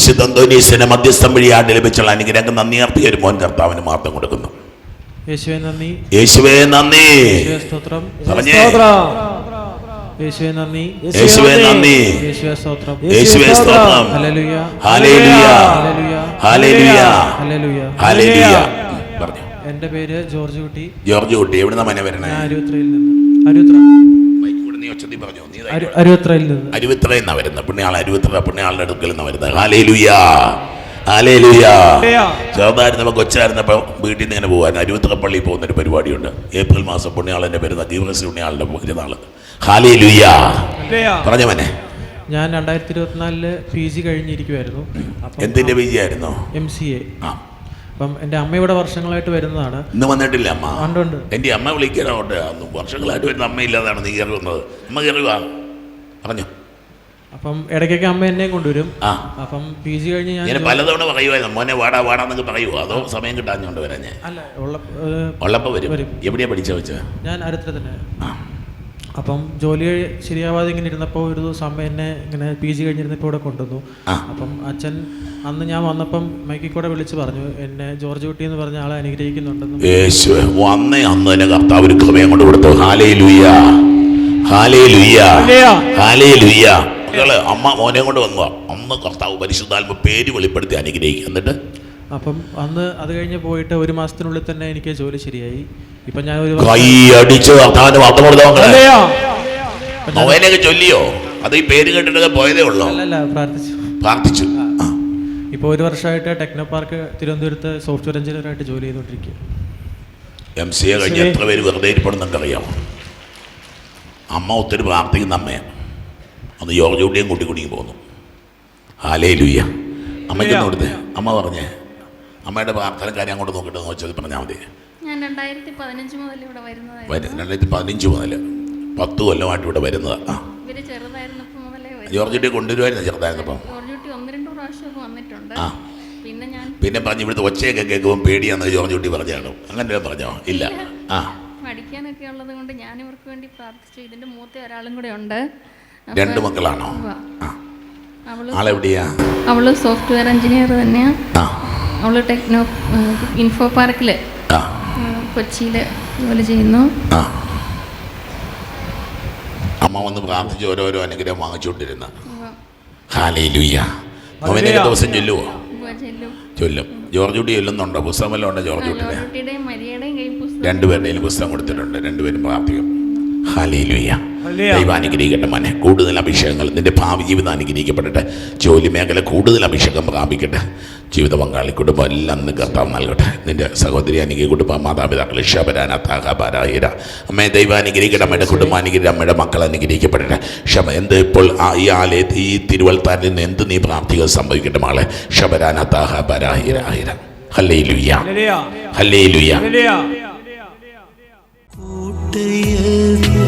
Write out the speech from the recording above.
വിശുദ്ധ അന്തോനീസിനെ മധ്യസ്ഥം വഴിയാണ്ട് ലഭിച്ചുള്ള അനുഗ്രഹം നന്ദി അർപ്പിയ ഒരു മോൻ കർത്താവിന് മാത്രം കൊടുക്കുന്നു. യേശുവെ നന്ദി. യേശുവേ നന്ദി. യേശുവെ സ്തോത്രം. ഹാലേലുയ ഹാലേലുയ പറഞ്ഞു. പേര് ജോർജ് കുട്ടി. ജോർജ് കുട്ടി എവിടുന്ന മന വരണേ? ഞാൻ ഒച്ചത്തി പറഞ്ഞു? നീ അരുവത്രയിൽ നിന്ന്. വരുന്നത് പുണ്യാൾ അരുവിത്ര പുണ്യാളുടെ അടുക്കൽ നിന്ന് വരുന്നത് ഹാലേലുയ ഹാലേലുയ ചെറുതായിരുന്നപ്പോൾ കൊച്ചായിരുന്നപ്പോൾ വീട്ടിൽ നിന്ന് ഇങ്ങനെ പോകാൻ അരുവിത്ര പള്ളിയിൽ പോകുന്നൊരു പരിപാടിയുണ്ട്. ഏപ്രിൽ മാസം പുണ്യാളന്റെ വരുന്ന ഗീവറസ് പുണ്യാളുടെ പെരുന്നാൾ ഹാലേലുയ പറഞ്ഞ മനെ. ഞാൻ രണ്ടായിരത്തി ഇരുപത്തിനാലിൽ പി ജി കഴിഞ്ഞിരിക്കുമായിരുന്നു പി ജി ആയിരുന്നു? M C A. ആ. അപ്പം എന്റെ അമ്മ ഇവിടെ വർഷങ്ങളായിട്ട് വരുന്നതാണ്. ഇന്ന് വന്നിട്ടില്ല അമ്മ. ഉണ്ട് എന്റെ എന്റെ അമ്മ വിളിക്കാനോട്ട് വർഷങ്ങളായിട്ട് വരുന്ന അമ്മയില്ലാതാണ് നീ കയറി വന്നത്. അമ്മ കയറി വാ. പറഞ്ഞു. അപ്പം ഇടയ്ക്കൊക്കെ അമ്മ എന്നെ കൊണ്ടുവരും. ആ. അപ്പം പി ജി കഴിഞ്ഞ് ഞാൻ പലതവണ പറയുമായിരുന്നു മോനെ വാടാ വാടാന്നൊക്കെ പറയുമോ അതോ സമയം കിട്ടാഞ്ഞോണ്ട് വരാൻ ഞാൻ? അല്ല ഉള്ള ഉള്ളപ്പോൾ വരും. എവിടെയാ പഠിച്ച വെച്ച ഞാൻ അരുത്ര തന്നെ അപ്പം ജോലി ശരിയാവാതെ ഇങ്ങനെ ഇരുന്നപ്പോൾ ഒരു ദിവസം അമ്മ എന്നെ ഇങ്ങനെ പി ജി കഴിഞ്ഞിരുന്നപ്പോൾ ഇവിടെ കൊണ്ടുവന്നു. അപ്പം അച്ഛൻ അന്ന് ഞാൻ വന്നപ്പം മൈക്കിൽ കൂടെ വിളിച്ച് പറഞ്ഞു എന്നെ ജോർജ് കുട്ടി എന്ന് പറഞ്ഞ ആളെ അനുഗ്രഹിക്കുന്നുണ്ടെന്ന്. യേശു വന്നേ അന്ന് തന്നെ കർത്താവ് ഒരു കൃപയും കൊണ്ട് കൊടുത്തു. ഹാലേ ലുയ്യ ഹാലേ ലുയ്യ ഹാലേ ലുയ്യ മക്കൾ അമ്മ മോനെ കൊണ്ട് വന്നു അന്ന് കർത്താവ് പരിശുദ്ധാത്മ പേര് വെളിപ്പെടുത്തി അനുഗ്രഹിക്കുക. എന്നിട്ട്? അപ്പം അന്ന് അത് കഴിഞ്ഞ് പോയിട്ട് ഒരു മാസത്തിനുള്ളിൽ തന്നെ എനിക്ക് ജോലി ശരിയായി. ഇപ്പൊ ഞാൻ ഒരു ചൊല്ലിയോ? അത് ഈ പേര് കേട്ടിട്ട് പോയതേ ഉള്ളോ? അല്ലല്ല പ്രാർത്ഥിച്ചു. പ്രാർത്ഥിച്ചു. ഇപ്പോൾ ഒരു വർഷമായിട്ട് ടെക്നോ പാർക്ക് തിരുവനന്തപുരത്ത് സോഫ്റ്റ്വെയർ എഞ്ചിനീയറായിട്ട് ജോലി ചെയ്തുകൊണ്ടിരിക്കുക എം സി എ കഴിഞ്ഞ് എത്ര പേര് വെറുതെ ഇരിപ്പണമെന്നൊക്കെ അറിയാമോ അമ്മ ഒത്തിരി പ്രാർത്ഥിക്കുന്ന അമ്മയാണ് അന്ന് യോഗ കുട്ടിയും കൂട്ടി കുടുങ്ങി പോന്നു. ആലേ ലുയ്യ അമ്മയ്ക്കൊന്നും കൊടുത്തേ. അമ്മ പറഞ്ഞേ. അമ്മയുടെ പ്രാർത്ഥന കാര്യം അങ്ങോട്ട് നോക്കിയിട്ട് നോച്ചത് പറഞ്ഞാൽ മതി. ഞാൻ രണ്ടായിരത്തി പതിനഞ്ച് മുതൽ ഇവിടെ വരുന്നതായിരുന്നു. വരും രണ്ടായിരത്തി പതിനഞ്ച് മുതൽ പത്ത് കൊല്ലമായിട്ട് ഇവിടെ വരുന്നത്. ആ. ചെറുതായിരുന്നപ്പോൾ മുതലേ വരും. ജോർജ് കുട്ടിയെ കൊണ്ടുവരുമായിരുന്നു ചെറുതായിരുന്നപ്പം പിന്നെ ഞാൻ പിന്നെ പറഞ്ഞു ഇവിടുത്തെ ഒച്ചയൊക്കെ കേൾക്കുമ്പോൾ പേടിയാന്ന് ജോർജ് കുട്ടി. പറഞ്ഞാണ് അങ്ങനെ പറഞ്ഞോ? ഇല്ല. ആ. പഠിക്കാനൊക്കെ ഉള്ളത് കൊണ്ട് ഞാൻ ഇവർക്ക് വേണ്ടി പ്രാർത്ഥിച്ചു. ഇതിന്റെ മൂത്ത ഒരാളും കൂടെ ഉണ്ട്. രണ്ട് മക്കളാണോ? അവൾ അവൾ സോഫ്റ്റ്വെയർ എഞ്ചിനീയർ തന്നെയാ. ആ അവൾ ടെക്നോ ഇൻഫോ പാർക്കിൽ ആ. കൊച്ചിയിൽ ജോലി ചെയ്യുന്നു. ആ. അമ്മ വന്ന് പ്രാർത്ഥിച്ച് ഓരോരോ അനുഗ്രഹം വാങ്ങിച്ചുകൊണ്ടിരുന്ന. ദിവസം ചൊല്ലുവോ? ചൊല്ലും. ജോർജ് കുട്ടി ചൊല്ലുന്നുണ്ടോ? പുസ്തകം വല്ലതും ഉണ്ടോ ജോർജ് കുട്ടിയുടെ രണ്ടുപേരുടെയും പുസ്തകം കൊടുത്തിട്ടുണ്ട്. രണ്ടുപേരും പ്രാർത്ഥിക്കും ദൈവം അനുഗ്രഹിക്കട്ടെ മനെ. കൂടുതൽ അഭിഷേകങ്ങൾ. നിന്റെ ഭാവി ജീവിതം അനുഗ്രഹിക്കപ്പെടട്ടെ. ജോലി മേഖല കൂടുതൽ അഭിഷേകം പ്രാപിക്കട്ടെ. ജീവിത പങ്കാളി കുടുംബം എല്ലാം നിന്ന് കർത്താവ് നൽകട്ടെ. നിന്റെ സഹോദരി അനുഗ്രഹ കുടുംബം മാതാപിതാക്കൾ ഷബരാന താഹബാരായിര അമ്മയെ ദൈവം അനുഗ്രഹിക്കട്ടെ. അമ്മയുടെ കുടുംബം അനുഗ്രഹിക്കട്ടെ. അമ്മയുടെ മക്കൾ അനുഗ്രഹിക്കപ്പെടട്ടെ. ക്ഷമ എന്ത് ഇപ്പോൾ ആ ഈ ആലയത്ത് ഈ തിരുവൽത്താരിൽ നിന്ന് എന്ത് നീ പ്രാപ്തികൾ സംഭവിക്കട്ടെ മകളെ ഷബരാന താഹബരാഹിര ഹല്ലേ ലുയ്യ ഹല്ലേ ലുയ്യ